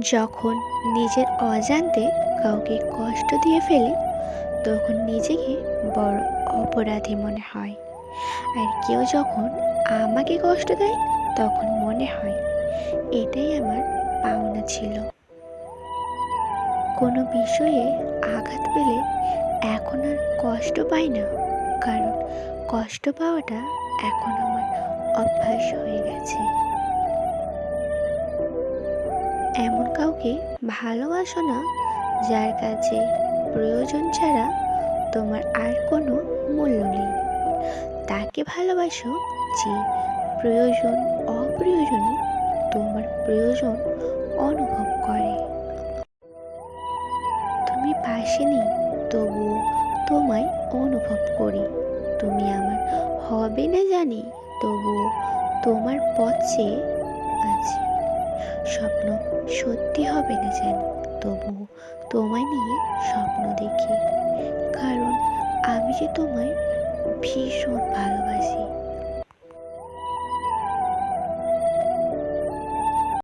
যখন নিজের অজান্তে কাউকে কষ্ট দিয়ে ফেলি, তখন নিজেকে বড় অপরাধী মনে হয়। আর কেউ যখন আমাকে কষ্ট দেয়, তখন মনে হয় এটাই আমার পাওনা ছিল। কোনো বিষয়ে আঘাত পেলে এখন আর কষ্ট পাই না, কারণ কষ্ট পাওয়াটা এখন আমার অভ্যাস হয়ে গেছে। এমন কাউকে ভালোবাসো না যার কাছে প্রয়োজন ছাড়া তোমার আর কোনো মূল্য নেই। তাকে ভালোবাসো যে প্রয়োজন অপ্রয়োজনে তোমার প্রয়োজন অনুভব করে। তুমি পাশে নেই, তবুও তোমায় অনুভব করি। তুমি আমার হবে না জানি, তবুও তোমার পথ চেয়ে সত্যি হবে না যেন। তবু তোমায় নিয়ে স্বপ্ন দেখি। কারণ আমি যে তোমায় ভীষণ ভালোবাসি।